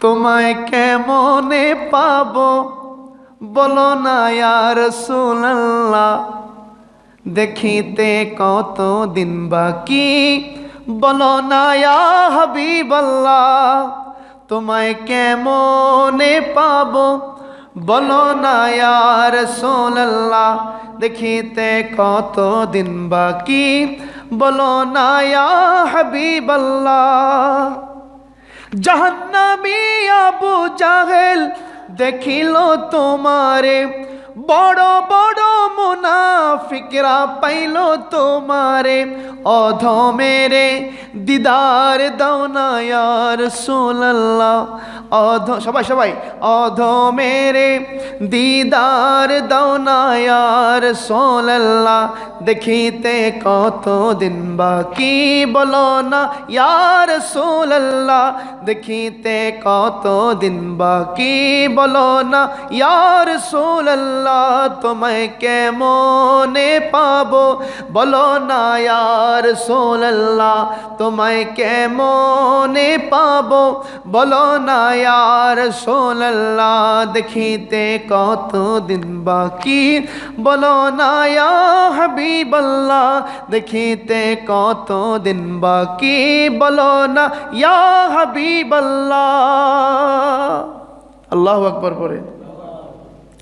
তোমায় কেমনে পাবো? বলো না ইয়ার সুল্লাহ দেখিতে কত দিন বাকি? বলো না হাবিবাল্লাহ। তোমায় কেমনে পাবো? বলো না ইয়ার সোল্লাহ দেখিতে কত দিন বাকি? বলো না হাবিবাল্লাহ। জাহান্নামী আবু জাহেল দেখিল তোমারে। বড় বড় মুনাফিকরা পাইল তোমারে। অধমেরে দিদার দৌনায়ার সোল্লাহ অধ, সবাই সবাই। অধমেরে দিদার দৌনায়ার সোল্লাহ দেখিতে কত দিন বাকি বলো না ইয়ার সোল্লাহ দেখিতে কত দিন বাকি বলো না ইয়ার সোল্লাহ তোমায় কেমনে পাবো? বলো না ইয়ার সোল্লাহ তোমায় কেমনে পাবো? বলো না ইয়ার সোল্লাহ দেখিতে কত দিন বাকি? বলো না হাবিবাল্লাহ, দেখিতে কত দিন বাকি? বলো না ইয়া হাবিবাল্লাহ। আল্লাহ আকবর পরে